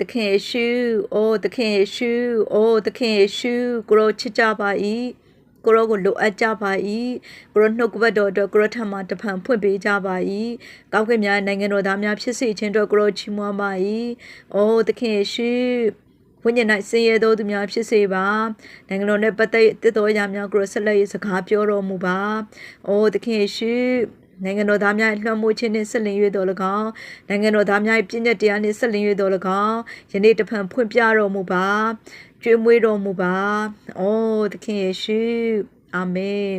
သခင်ယေရှုအိုသခင်ယေရှုအိုသခင်ယေရှုကိုရောချစ်ကြပါ၏ကိုရောကိုလိုအပ်ကြပါ၏ကိုရောနှုတ်ကပတ်တော်အတွက်ကိုရောထံမှတဖန်ဖွင့်ပေးကြပါ၏ကောင်းကင်များနိုင်ငံတော်သားများဖြစ်စေခြင်းအတွက်ကိုရောချီးမွမ်းပါ၏အိုသခင်ယေရှုဝိညာဉ်၌ဆင်းရဲသောသူများဖြစ်စေပါနိုင်ငံတော်နဲ့ပတ်သက်တဲ့တော်ရာများကိုဆက်လက်ရေးစကားပြောတော်မူပါအိုသခင်ယေရှု နိုင်ငံတော်သားများလွှမ်းမိုးခြင်းနှင့်ဆက်လင်း၍တော်၎င်းနိုင်ငံတော်သားများပြည့်ညက်တရားနှင့်ဆက်လင်း၍တော်၎င်းယနေ့တဖန်ဖွင့်ပြတော်မူပါကျွေးမွေးတော်မူပါအိုသခင်ယေရှုအာမင်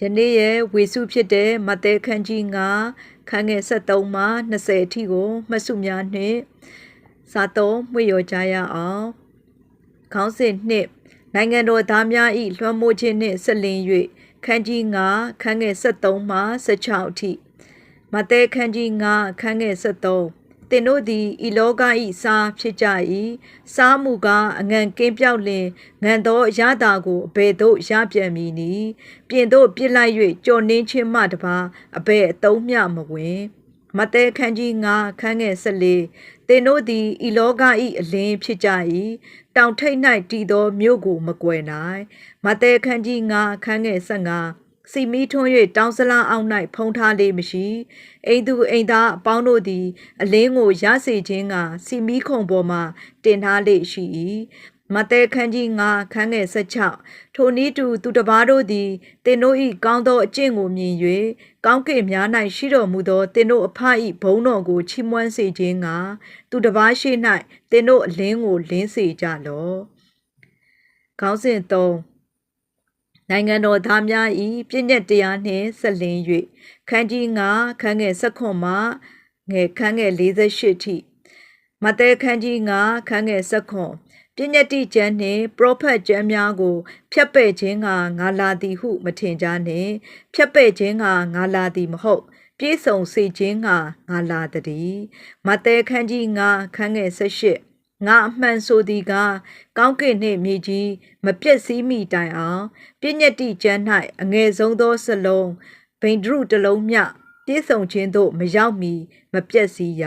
ယနေ့ရဲ့ဝေစုဖြစ်တဲ့မဿဲခန်းကြီး9ခန်းငယ်73မှ20အထိကိုမှတ်စုများနှင့်စာတော်မှွေရောကြရအောင်ခေါင်းစဉ်နှစ်နိုင်ငံတော်သားများ၏လွှမ်းမိုးခြင်းနှင့်ဆက်လင်း၍ ခန်းကြီး9ခန်းငယ်73မှ16အထိမဿဲခန်းကြီး9ခန်းငယ်73သင်တို့သည်ဤလောကဤစားဖြစ်ကြ၏စားမှုကအငံကင်းပြောက်လင်ငံသောရတာကိုအဘယ်သို့ရပြန်မည်နည်းပြင်သို့ပြစ်လိုက်၍ကြော်နှင်းခြင်းမှတပါအဘယ်အတုံးမျှမဝင် မတဲခန်းကြီး9ခန်းငယ်14သင်တို့သည်ဤလောကဤအလင်းဖြစ်ကြ၏တောင်ထိပ်၌တည်သောမြို့ကိုမကွယ်နိုင်မတဲခန်းကြီး9ခန်းငယ်15စီမီထွန်း၍တောင်းစလားအောင်၌ဖုံးထားလေးမရှိအိမ်သူအိမ်သားအပေါင်းတို့သည် အလင်းကိုရစေခြင်းကစီမီခုံပေါ်မှတင်ထားလေးရှိ၏ မတဲခန်းကြီး9ခန်းငယ်16ထိုနည်းတူသူတပားတို့သည်တင်တို့၏ကောင်းသောအကျင့်ကိုမြင်၍ကောင်းကင်များ၌ရှိတော်မူသောတင်တို့အဖ၏ဘုန်းတော်ကိုချီးမွမ်းစေခြင်းကသူတပားရှိ၌တင်တို့အလင်းကိုလင်းစေကြလော့ခေါင်းစဉ်3နိုင်ငံတော်သားများ၏ပြည့်ညက်တရားနှင့်ဆက်လင်း၍ခန်းကြီး9ခန်းငယ်16မှငယ်ခန်းငယ်48ထိမဿဲခန်းကြီး9ခန်းငယ်16 ပြည့်ညက်တိကျမ်းနှင့်ပရောဖက်ကျမ်းများကိုဖျက်ပယ်ခြင်းကငါလာသည်ဟုမထင်ကြနှင့်ဖျက်ပယ်ခြင်းကငါလာသည်မဟုတ်ပြည့်စုံစေခြင်းကငါလာသည်မဿဲခန်းကြီး9ခန်းငယ်18ငါအမှန်ဆိုသည်ကကောင်းကင်နှင့်မြေကြီးမပြည့်စည်မိတိုင်အောင်ပြည့်ညက်တိကျမ်း၌အငယ်ဆုံးသောစလုံးဗိန္ဒရုတလုံးမြပြည့်စုံခြင်းသို့မရောက်မီမပြည့်စည်ရ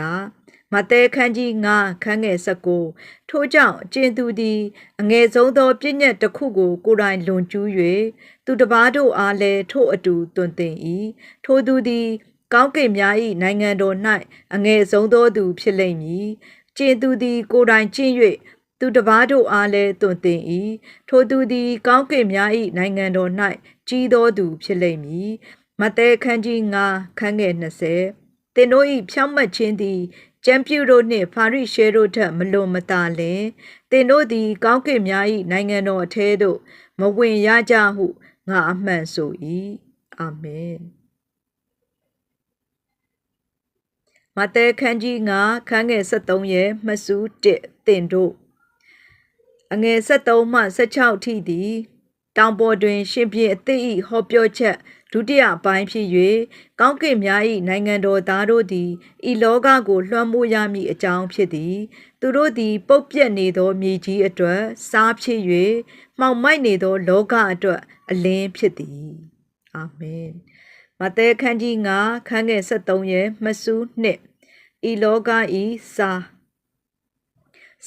မတဲခန်းကြီး9ခန်းငယ်19ထို့ကြောင့်အကျဉ်သူသည်အငယ်ဆုံးသောပြည့်ညက်တစ်ခုကို ကိုယ်တိုင်လွန်ကျူး၍သူတစ်ပါးတို့အားလည်းထို့အတူတွင်တင်၏ထိုသူသည် ကောင်းကင်များ၏နိုင်ငံတော်၌အငယ်ဆုံးသောသူဖြစ်လိမ့်မည်ကျင်သူသည် ကိုယ်တိုင်ကျင့်၍သူတစ်ပါးတို့အားလည်းတွင်တင်၏ထိုသူသည် ကောင်းကင်များ၏နိုင်ငံတော်၌ကြီးသောသူဖြစ်လိမ့်မည်မတဲခန်းကြီး9ခန်းငယ်20သင်တို့၏ဖြောင့်မတ်ခြင်းသည် ကျမ်းပြုတို့နှင့်ဖာရိရှဲတို့ထက်မလွန်မသာလင်သင်တို့သည် ကောင်းကင်များ၏နိုင်ငံတော်အထဲသို့မဝင်ရကြဟုငါအမှန်ဆို၏အာမင်မဿဲခန်းကြီး9ခန်းငယ်73ရဲ့မဆူး1တင်တို့အငယ်73မှ16ထိသည်တောင်ပေါ်တွင် ရှင်ပြင်းအသည့်ဤဟောပြောချက် ဒုတိယပိုင်းဖြစ်၍ကောင်းကင်များ၏နိုင်ငံတော်သားတို့သည်ဤလောကကိုလွှမ်းမိုးရမည့်အကြောင်းဖြစ်သည် သူတို့သည် ပုတ်ပြက်နေသောမြေကြီးအတွက်စားဖြစ်၍မှောင်မိုက်နေသော လောကအတွက်အလင်းဖြစ်သည်အာမင်မဿဲခန်းကြီး9ခန်းငယ်73ရဲ့မဆူးနှစ်ဤလောကဤစာ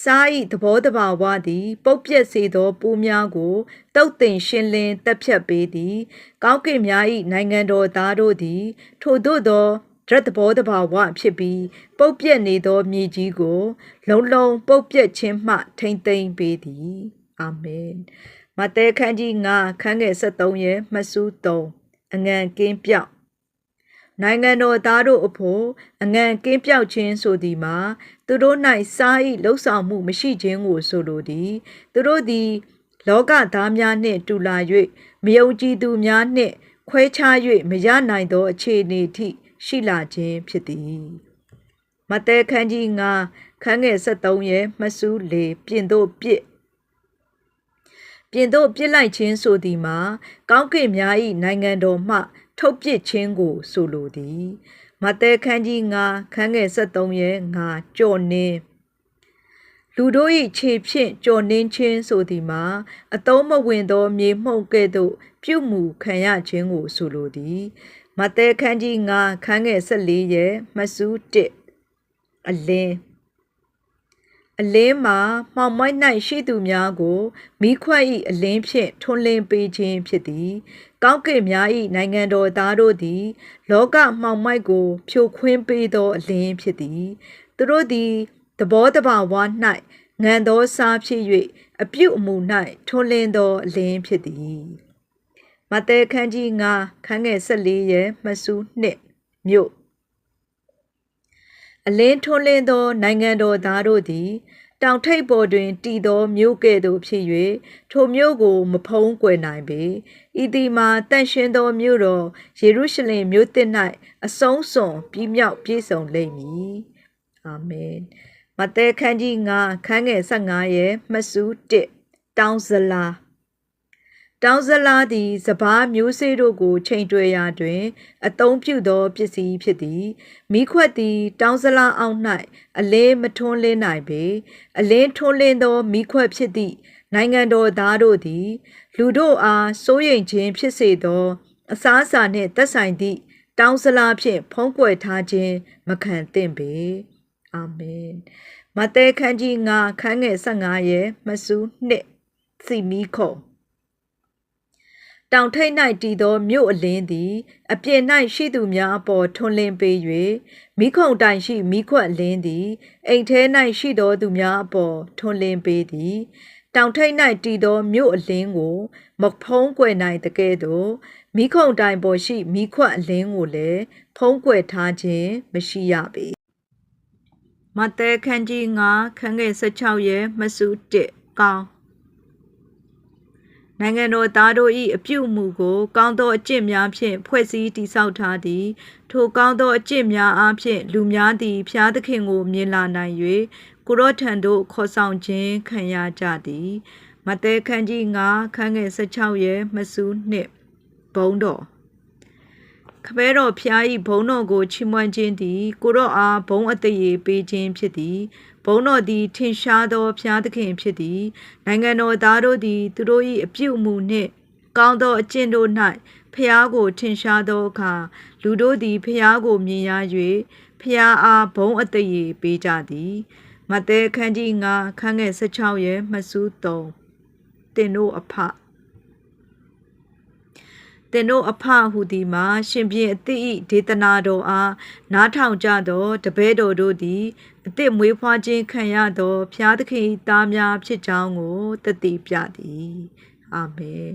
စားဤသဘောတဘာဝသည် ပုတ်ပြက်စေသောပူးများကိုတုတ်တင်ရှင်းလင်းတက်ဖြတ်ပေးသည်ကောင်းကင်များဤနိုင်ငံတော်သားတို့သည် ထို့သို့သောဒရတ်သဘောတဘာဝဖြစ်ပြီးပုတ်ပြက်နေသောမြေကြီးကို လုံလုံပုတ်ပြက်ခြင်းမှ ထိမ့်သိမ်းပေးသည်အာမင်မဿဲခန်းကြီး9ခန်းငယ်73ရဲ့မဆူး3အငံကင်းပြောက် နိုင်ငံတော်သားတို့အဖို့အငံကင်းပြောက်ခြင်းဆိုသည်မှာသူတို့၌စား၏လှုပ်ဆောင်မှုမရှိခြင်းကိုဆိုလိုသည်သူတို့သည်လောကသားများနှင့်တူလာ၍မယုံကြည်သူများနှင့်ခွဲခြား၍မရနိုင်သောအခြေအနေထိရှိလာခြင်းဖြစ်သည်မတဲခန်းကြီး9ခန်းငယ်73ရဲ့မဆူးလေပြင်တို့ပြစ်ပြင်တို့ပြစ်လိုက်ခြင်းဆိုသည်မှာကောင်းကင်များ၏နိုင်ငံတော်မှ ထုတ်ပစ်ခြင်းကို ဆိုလိုသည်မတဲခန်းကြီး9ခန်းငယ်73ရဲ့9ကြော်နှင်းလူတို့၏ခြေဖြင့်ကြော်နှင်းခြင်းဆိုသည်မှာအတုံးမဝင်သောမြေမှုန့်ကဲ့သို့ ပြုမှုခံရခြင်းကို ဆိုလိုသည်မတဲခန်းကြီး9ခန်းငယ်14ရဲ့မဆူး1အလင်းအလင်းမှာမှောင်မိုက်၌ရှိသူများကိုမိခွက်၏အလင်းဖြင့်ထွန်းလင်းပေးခြင်းဖြစ်သည် ကောင်းကင်များ၏နိုင်ငံတော်သားတို့သည် လောကမှောင်မိုက်ကို ဖြိုခွင်းပေးသောအလင်းဖြစ်သည်သူတို့သည်သဘောတဘာဝ၌ငံသောစားဖြစ်၍အပြုတ်အမူ၌ထွန်းလင်းသောအလင်းဖြစ်သည်မဿဲခန်းကြီး9ခန်းငယ်14ရဲ့မဆူနှစ်မြို့အလင်းထွန်းလင်းသော နိုင်ငံတော်သားတို့သည် တောင်ထိပ်ပေါ်တွင်တည်သောမြို့ကဲ့သို့ဖြစ်၍ထိုမြို့ကိုမဖုံးကွယ်နိုင်ပေဤသည်မှာတန့်ရှင်းသောမြို့တော်ယေရုရှလင်မြို့သစ်၌အဆုံးစွန်ပြည့်မြောက်ပြည့်စုံလိမ့်မည်အာမင်မဿဲခန်းကြီး9ခန်းငယ်15ရဲ့မှတ်စု1တောင်းဇလာ တောင်းဇလားသည်စပားမျိုးစေ့တို့ကိုချိန်တွယ်ရာတွင် အသုံးပြုသောပစ္စည်းဖြစ်သည်မိခွက်သည် တောင်းဇလားအောက်၌အလင်းမထွန်းလင်းနိုင်ပေအလင်းထွန်းလင်းသောမိခွက်ဖြစ်သည့်နိုင်ငံတော်သားတို့သည် လူတို့အားစိုးရိမ်ခြင်းဖြစ်စေသော အစားအစာနှင့်သက်ဆိုင်သည့်တောင်းဇလားဖြင့်ဖုံးကွယ်ထားခြင်းမခံသင့်ပေအာမင်မဿဲခန်းကြီး9ခန်းငယ်15ရဲ့မဆူနှစ်စီမီခုံ တောင်ထိပ်၌တည်သောမြို့အလင်းသည် အပြင်၌ရှိသူများအပေါ်ထွန်းလင်းပေး၍မိခုံတိုင်ရှိမိခွက်အလင်းသည်အိမ်ထဲ၌ရှိသောသူများအပေါ်ထွန်းလင်းပေးသည်တောင်ထိပ်၌တည်သောမြို့အလင်းကို မဖုံးကွယ်နိုင်တကဲ့သို့မိခုံတိုင်ပေါ်ရှိမိခွက်အလင်းကိုလည်းဖုံးကွယ်ထားခြင်းမရှိရပေမဿဲခန်းကြီး9ခန်းငယ်16ရဲ့မစု1ကောင်း နိုင်ငံတော်သားတို့၏အပြုအမူကို ကောင်းသောအကျင့်များဖြင့်ဖွဲ့စည်းတည်ဆောက်ထားသည် ထိုကောင်းသောအကျင့်များအားဖြင့်လူများသည်ဖျားသခင်ကိုမြင်လာနိုင်၍ကိုရောထံသို့ခေါ်ဆောင်ခြင်းခံရကြသည်မဿဲခန်းကြီး9ခန်းငယ်16ရဲ့မစူးနှစ်ဘုံတော်ခပဲတော်ဖျားဤဘုံတော်ကိုချီးမွမ်းခြင်းသည် ကိုရောအားဘုံအသေးပေးခြင်းဖြစ်သည် ဘုံတော်သည်ထင်ရှားသောဖျားသခင်ဖြစ်သည်နိုင်ငံတော်သားတို့သည်သူတို့၏အပြုအမူနှင့်ကောင်းသောအကျင့်တို့၌ဖျားကိုထင်ရှားသောအခါလူတို့သည်ဖျားကိုမြင်ရ၍ဖျားအားဘုံအသေးပေးကြသည်မဿဲခန်းကြီး9ခန်းငယ်16ရဲ့မှစူး3တင်တို့အဖသင်တို့အဖဟုသည်မှာရှင်ပြင်အသည့်ဒေသနာတော်အားနားထောင်ကြသောတပည့်တော်တို့သည် အသည့်မွေးဖွားခြင်းခံရသောဖျားသခင်သားများဖြစ်ကြောင်းကိုတသိပြသည်အာမင်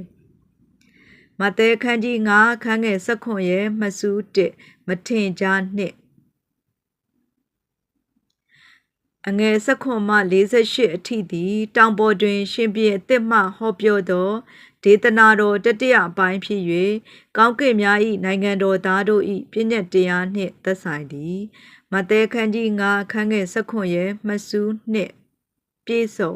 မဿဲခန်းကြီး9ခန်းငယ်16ရဲ့မဆူး1မထင်ကြားနှစ်အငယ်၁9မှ48အထိသည် တောင်ပေါ်တွင် ရှင်ပြည့်အစ်စ်မှဟောပြောသောဒေသနာတော်တတိယအပိုင်းဖြစ်၍ကောင်းကင်များ၏နိုင်ငံတော်သားတို့၏ပြည့်ညတ်တရားနှင့်သက်ဆိုင်သည် မဿဲခန်းကြီး9ခန်းငယ်16ရဲ့မဆူးနှင့်ပြည့်စုံ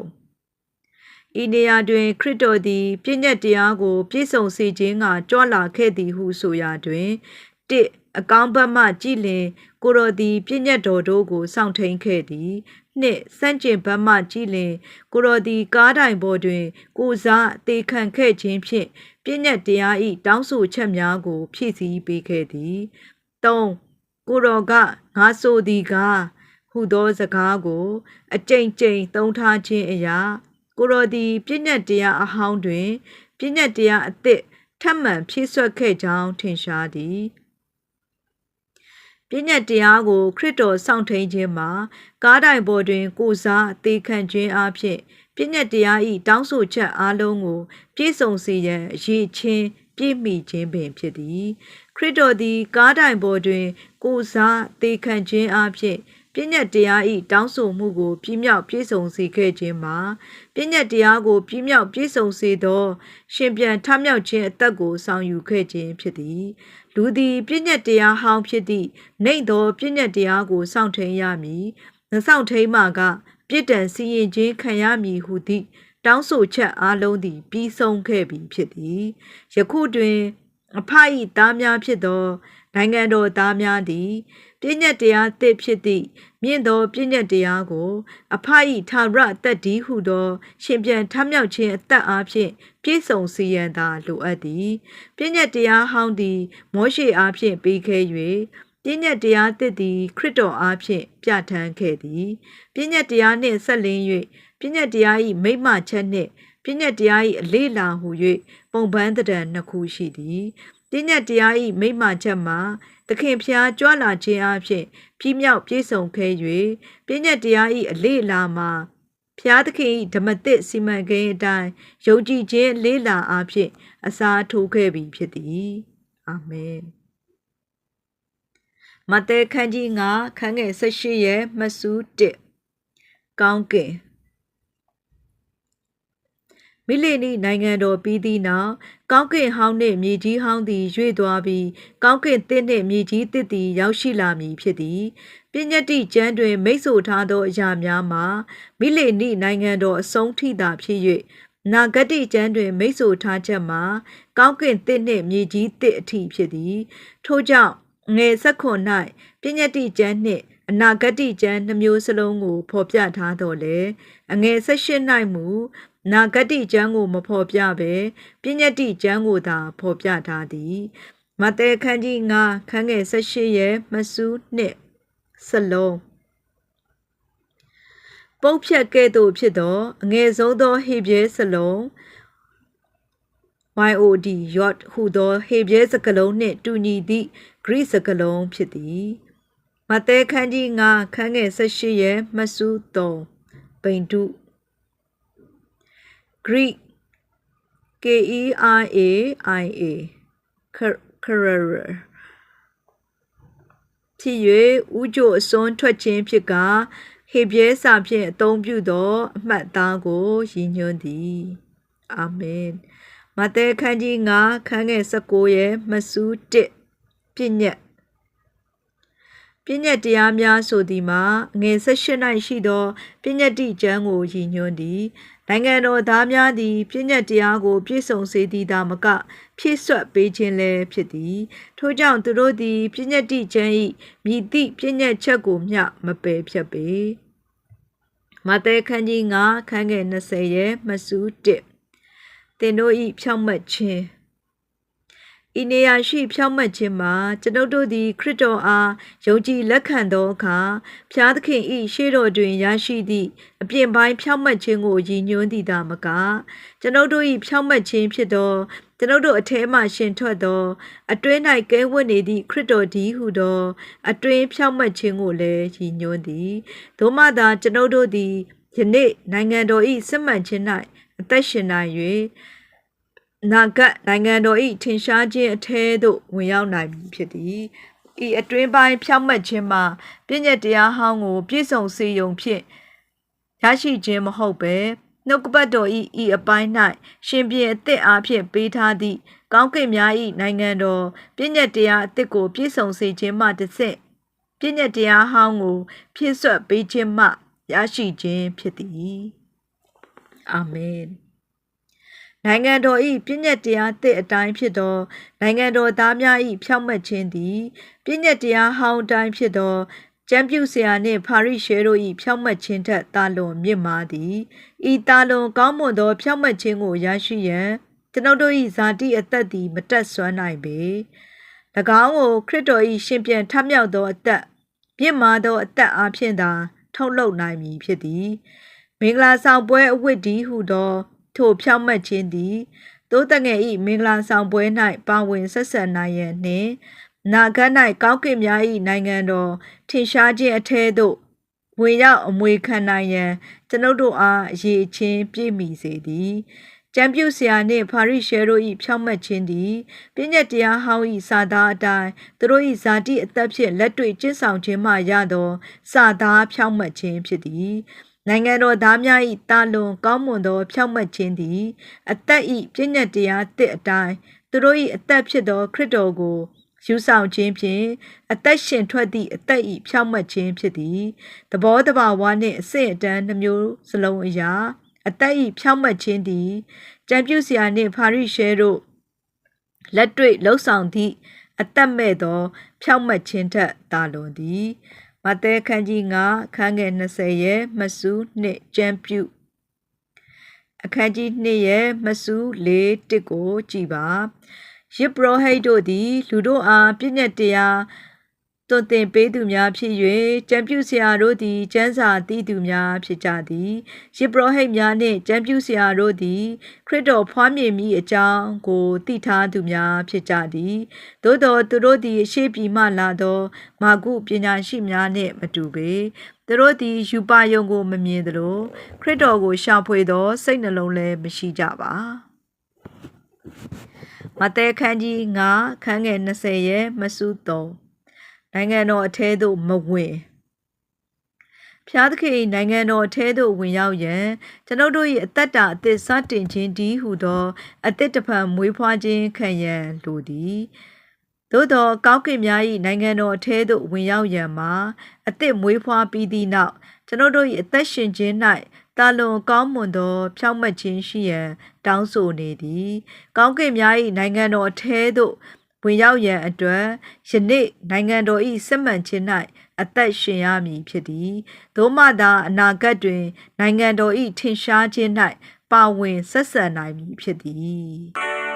ဤနေရာတွင် ခရစ်တော်သည် ပြည့်ညတ်တရားကို ပြည့်စုံစေခြင်းကကြွလာခဲ့သည်ဟုဆိုရာတွင်တစ်အကောင်းဘက်မှကြည်လင် ကိုတော်သည်ပြည့်ညတ်တော်တို့ကိုစောင့်ထိန်ခဲ့သည်နှင့်စန့်ကျင်ဘက်မှကြည်လင် ကိုတော်သည်ကားတိုင်ပေါ်တွင် ကိုစားအသေးခံခဲ့ခြင်းဖြင့်ပြည့်ညတ်တရား၏တောင်းဆိုချက်များကို ဖြည့်ဆည်းပေးခဲ့သည်၃ ကိုတော်ကငါဆိုသည်ကားဟုသောစကားကို အကြိမ်ကြိမ်သုံးထားခြင်းအရာကိုတော်သည်ပြည့်ညတ်တရားအဟောင်းတွင်ပြည့်ညတ်တရားအသစ်ထပ်မံဖြည့်ဆွတ်ခဲ့ကြောင်းထင်ရှားသည်ပြည့်ညတ်တရားကိုခရစ်တော်စောင့်ထိန်ခြင်းမှာကားတိုင်ပေါ်တွင် ကိုစားအသေးခံခြင်းအပြင်ပြည့်ညတ်တရား၏တောင်းဆိုချက်အလုံးကို ပြည့်စုံစေရန်အရေးချင်း ပြည့်မိခြင်းပင်ဖြစ်သည်ခရစ်တော်သည်ကားတိုင်ပေါ်တွင် ကိုစားအသေးခံခြင်းအပြင်ပြည့်ညတ်တရားဤတောင်းဆိုမှုကိုပြည့်မြောက်ပြည့်စုံစေခဲ့ခြင်းမှာပြည့်ညတ်တရားကိုပြည့်မြောက်ပြည့်စုံစေသောရှင်ပြန်ထမြောက်ခြင်းအသက်ကိုဆောင်ယူခဲ့ခြင်းဖြစ်သည်လူသည်ပြည့်ညတ်တရားဟောင်းဖြစ်သည့်နှိမ့်သောပြည့်ညတ်တရားကိုစောင့်ထိန်ရမည်မဆောင်ထိန်မှကပြစ်ဒဏ်စီရင်ခြင်းခံရမည်ဟုသည့် တောင်းဆိုချက်အလုံးသည်ပြီးဆုံးခဲ့ပြီဖြစ်သည်ယခုတွင်အဖအီသားများဖြစ်သောနိုင်ငံတော်သားများသည်ပြည့်ညတ်တရားသစ်ဖြစ်သည့်မြင့်သောပြည့်ညတ်တရားကို အဖအီထာဝရအသက်ဒီဟုသော ရှင်ပြန်ထမြောက်ခြင်းအသက်အားဖြင့်ပြည့်စုံစေရန်သာလိုအပ်သည်ပြည့်ညတ်တရားဟောင်းသည်မောရှေအားဖြင့်ပေးခဲ့၍ပြည့်ညတ်တရားသစ်သည်ခရစ်တော်အားဖြင့်ပြဋ္ဌာန်းခဲ့သည်ပြည့်ညတ်တရားနှင့်ဆက်လင်း၍ ပြည့်ညတ်တရား၏မိမ့်မချက်နှင့်ပြည့်ညတ်တရား၏အလေးလာဟု၍ပုံပန်းတံနှစ်ခုရှိသည်ပြည့်ညတ်တရား၏မိမ့်မချက်မှာသခင်ဖျားကြွလာခြင်းအပြင်ပြည့်မြောက်ပြည့်စုံခဲ့၍ပြည့်ညတ်တရား၏အလေးလာမှာဖျားသခင်၏ဓမ္မသစ်စီမံကိန်းအတိုင်းယုံကြည်ခြင်းလေးလာအဖြစ်အစားထိုးခဲ့ပြီဖြစ်သည်အာမင်မဿဲခန်းကြီး9ခန်းငယ်18ရဲ့မဆူး1ကောင်းကင် မိလီနီနိုင်ငံတော်ပြီးသည့်နောက်ကောင်းကင်ဟောင်းနှင့်မြေကြီးဟောင်းသည်ရွေ့သွားပြီးကောင်းကင်တစ်နှင့်မြေကြီးတစ်သည်ရောက်ရှိလာမည်ဖြစ်သည်ပညတ်တိကျမ်းတွင် မိတ်ဆိုထားသောအရာများမှာမိလီနီနိုင်ငံတော်အဆုံးထိသာဖြစ်၍နာဂတိကျမ်းတွင်မိတ်ဆိုထားချက်မှာကောင်းကင်တစ်နှင့်မြေကြီးတစ်အထိဖြစ်သည် ထို့ကြောင့်ငယ်ဆက်ခွန်၌ပညတ်တိကျမ်းနှင့်အနာဂတိကျမ်းနှမျိုးစလုံးကိုဖော်ပြထားတော်လဲအငယ်၁၈၌မူ နာဂတိကျမ်းကိုမဖော်ပြဘဲပညတ်တိကျမ်းကိုသာဖော်ပြထားသည်မဿဲခန်းကြီး9ခန်းငယ်18ရဲ့မဆူးနှစ်စလုံးပုတ်ဖြတ်ကဲ့သို့ဖြစ်သောအငယ်ဆုံးသောဟေဘရဲစလုံး YOD yot ဟူသောဟေဘရဲစကလုံးနှင့်တူညီသည့် Greek စကလုံးဖြစ်သည်မဿဲခန်းကြီး9ခန်းငယ်18ရဲ့မဆူး3ပိန်တု Greek K E R A I A career ဖြစ်၍ဥကြိုအစွန်းထွက်ခြင်းဖြစ်ကဟေဘရဲစာဖြင့်အသုံးပြုသောအမှတ်သားကိုရည်ညွှန်းသည်အာမင်မဿဲခန်းကြီး9ခန်းငယ်19ရဲ့မဆူး1ပြည့်ညက်ပြည့်ညက်တရားများဆိုသည်မှာငယ်18၌ရှိသောပြည့်ညက်တိကျမ်းကိုရည်ညွှန်းသည် နိုင်ငံတော်သားများသည်ပြည့်ညတ်တရားကို ပြည့်စုံစေသည်သာမက ဖြည့်ဆွတ်ပေးခြင်းလည်းဖြစ်သည်ထို့ကြောင့်သူတို့သည်ပြည့်ညတ်တိကျမ်း၏မြည်သည့်ပြည့်ညတ်ချက်ကိုမျှမပယ်ဖြတ်ပေမဿဲခန်းကြီး9ခန်းငယ်20ရဲ့မဆူး1သင်တို့၏ဖြောင့်မတ်ခြင်း ဤနေရာရှိဖြောင့်မတ်ခြင်းမှာကျွန်ုပ်တို့သည်ခရစ်တော်အားယုံကြည်လက်ခံသောအခါဖျားသခင်၏ရှေ့တော်တွင်ရရှိသည့်အပြင်ပိုင်းဖြောင့်မတ်ခြင်းကိုရည်ညွှန်းသည်သာမကကျွန်ုပ်တို့၏ဖြောင့်မတ်ခြင်းဖြစ်သောကျွန်ုပ်တို့အထဲမှရှင်ထွက်သော အတွင်း၌ကဲဝတ်နေသည့်ခရစ်တော်ဒီဟုသော အတွင်းဖြောင့်မတ်ခြင်းကိုလည်းရည်ညွှန်းသည်သို့မှသာကျွန်ုပ်တို့သည်ယနေ့နိုင်ငံတော်၏စစ်မှန်ခြင်း၌အသက်ရှင်နိုင်၍ နာဂတ်နိုင်ငံတော်၏ထင်ရှားခြင်းအထဲသို့ဝင်ရောက်နိုင်ပြီဖြစ်သည်ဤအတွင်းပိုင်းဖြောင့်မတ်ခြင်းမှာပြည့်ညက်တရားဟောင်းကိုပြည့်စုံစေယုံဖြင့်ရရှိခြင်းမဟုတ်ပဲနှုတ်ကပတ်တော်ဤဤအပိုင်း၌ရှင်ပြန်အသစ်အားဖြင့်ပေးထားသည့်ကောင်းကင်များ၏နိုင်ငံတော်ပြည့်ညက်တရားအသစ်ကိုပြည့်စုံစေခြင်းမှတစ်ဆင့်ပြည့်ညက်တရားဟောင်းကိုဖြည့်ဆွတ်ပေးခြင်းမှရရှိခြင်းဖြစ်သည်အာမင် နိုင်ငံတော်၏ပြည့်ညက်တရားသစ်အတိုင်းဖြစ်သောနိုင်ငံတော်သားများ၏ဖြောင့်မတ်ခြင်းသည်ပြည့်ညက်တရားဟောင်းအတိုင်းဖြစ်သောကျမ်းပြုဆရာနှင့်ဖာရိရှဲတို့၏ဖြောင့်မတ်ခြင်းထက်တာလွန်မြင့်မားသည်ဤတာလွန်ကောင်းမွန်သောဖြောင့်မတ်ခြင်းကိုရရှိရန်ကျွန်ုပ်တို့၏ဇာတိအသက်သည်မတက်ဆွမ်းနိုင်ပေ၎င်းကိုခရစ်တော်၏ရှင်ပြန်ထမြောက်သောအသက်မြင့်မားသောအသက်အဖြစ်သာ ထုတ်လုပ်နိုင်မည်ဖြစ်သည်မင်္ဂလာဆောင်ပွဲအဝတ်ဒီဟုသော ထိုဖြောင့်မတ်ခြင်းသည်သို့တငယ်ဤမင်္ဂလာဆောင်ပွဲ၌ပါဝင်ဆက်ဆံနိုင်ရန်နှင့်နာဂတ်၌ကောင်းကင်များ၏နိုင်ငံတော်ထင်ရှားခြင်းအထဲသို့ဝင်ရောက်အမွေခံနိုင်ရန်ကျွန်ုပ်တို့အားအရေးချင်းပြည့်မီစေသည်ကျမ်းပြုဆရာနှင့်ဖာရိရှဲတို့၏ဖြောင့်မတ်ခြင်းသည်ပြည့်ညက်တရားဟောင်း၏စာသားအတိုင်းသူတို့၏ဇာတိအသက်ဖြင့်လက်တွေ့ကျင့်ဆောင်ခြင်းမှရသောစာသားဖြောင့်မတ်ခြင်းဖြစ်သည် နိုင်ငံတော်သားများ၏တာလွန်ကောင်းမွန်သောဖြောင့်မတ်ခြင်းသည် အသက်၏ပြည့်ညတ်တရားတစ်အတိုင်းသူတို့၏အသက်ဖြစ်သောခရစ်တော်ကိုယူဆောင်ခြင်းဖြင့်အသက်ရှင်ထွက်သည့်အသက်၏ဖြောင့်မတ်ခြင်းဖြစ်သည်သဘောတဘာဝနှင့်အစစ်အတန်းနှမျိုးစလုံးအရာအသက်၏ဖြောင့်မတ်ခြင်းသည်ကြံပြုစရာနှင့်ဖာရိရှဲတို့လက်တွေ့လှုပ်ဆောင်သည့်အသက်မဲ့သောဖြောင့်မတ်ခြင်းထက်သာလွန်သည် မဿဲခန်းကြီး9ခန်းငယ်20ရဲ့မဆူးနှစ်ကျမ်းပြုအခန်းကြီး2ရဲ့မဆူး4တစ်ကိုကြည်ပါယစ်ပရောဟိတ်တို့သည် လူတို့အားပြည့်ညက်တရား တွင်တင်ပေးသူများဖြစ်၍ကျမ်းပြုဆရာတို့သည်ကျမ်းစာတည်သူများဖြစ်ကြသည်ယေဘရဟိတ်များနှင့်ကျမ်းပြုဆရာတို့သည်ခရစ်တော်ဖွားမြင်မိအကြောင်းကိုတည်ထားသူများဖြစ်ကြသည်သို့တော်သူတို့သည်ရှေးပြည်မှလာသောမာကုပညာရှိများနှင့်မတူပေသူတို့သည်ယူပါယုံကိုမမြင်သလိုခရစ်တော်ကိုရှာဖွေသောစိတ်နှလုံးလည်းမရှိကြပါမဿဲခန်းကြီး9ခန်းငယ်20ရဲ့မဆု3 နိုင်ငံတော်အထဲသို့မဝင်ဖျားသခင်နိုင်ငံတော်အထဲသို့ဝင်ရောက်ရန်ကျွန်ုပ်တို့၏အသက်တာအသစ်စတင်ခြင်းတည်းဟုသောအသစ်တစ်ဖန်မွေးဖွားခြင်းခံရန်လိုသည်သို့သောကောင်းကင်များ၏နိုင်ငံတော်အထဲသို့ဝင်ရောက်ရန်မှာအသစ်မွေးဖွားပြီးသည့်နောက်ကျွန်ုပ်တို့၏အသက်ရှင်ခြင်း၌တာလွန်ကောင်းမွန်သော ဖြောင့်မတ်ခြင်းရှိရန်တောင်းဆိုနေသည် ကောင်းကင်များ၏နိုင်ငံတော်အထဲသို့ ဝင်ရောက်ရန်အတွက်ယနေ့နိုင်ငံတော်၏စစ်မှန်ခြင်း၌အသက်ရှင်ရမည်ဖြစ်သည်သို့မှသာအနာဂတ်တွင် နိုင်ငံတော်၏ထင်ရှားခြင်း၌ပါဝင်ဆက်ဆံနိုင်မည်ဖြစ်သည်